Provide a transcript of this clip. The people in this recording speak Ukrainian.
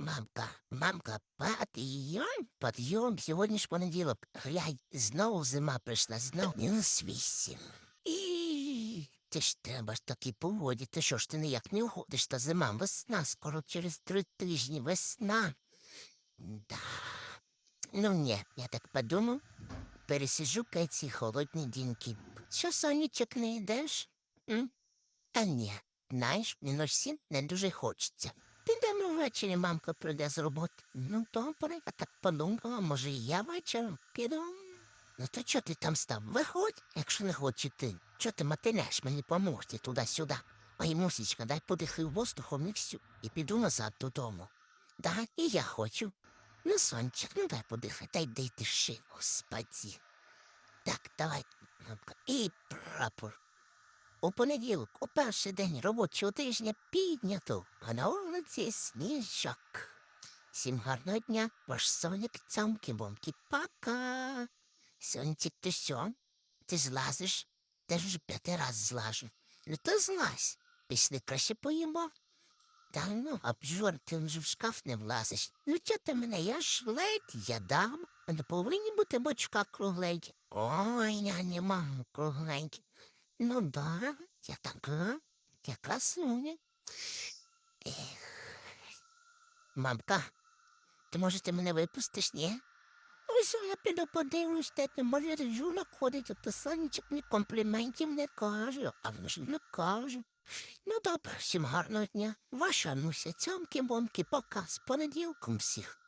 Мамка, мамка, підйом, підйом, сьогодні ж понеділок. Глянь, знову зима прийшла, знов мінус вісім. І ти ж треба ж таки погоді, ти що ж ти ніяк не уходиш, та зима, весна, скоро через три тижні, весна. Да. Ну ні, я так подумав, пересижу ці холодні діньки. Що, сонечок, не йдеш? М? А ні, знаєш, мінус сім не дуже хочеться. Підемо ввечері, мамка прийде з роботи. Ну, добре, я так подумала, може, і я вечором піду. Ну то чого ти там став? Виходь, якщо не хочеш ти. Чого ти мотиляєш мені помогти туди-сюди? Ой, мусічка, дай подихаю воздухом і всю, і піду назад додому. Да, і я хочу. Ну, сончик, ну дай подихай, дай дай диши, господі. Так, давай, мамка, і прапор. У понеділок, у перший день робочого тижня піднято, а на вулиці сніжок. Всім гарного дня, ваш соняк цямки бомки пока. Сончик, ти що? Ти злазиш? Ж вже п'ятий раз злажу. Ну то злазь, після краще поїмо. Та ну, обжор, ти вже в шкаф не влазиш. Ну чого ти мене, я ж ледь, я дам. Не повинні бути бочка кругленькі. Ой, я не мам кругленькі. Ну да, я така, я красуня. Ех. Мамка, ти може ти мене випустиш, ні? Ось я піду подивлюсь, де ти може Режуля ходить, сонечок мені компліментів не каже, а він ж не каже. Ну добре, всім гарного дня. Ваша Нуся, цьомки-момки, пока з понеділком всіх.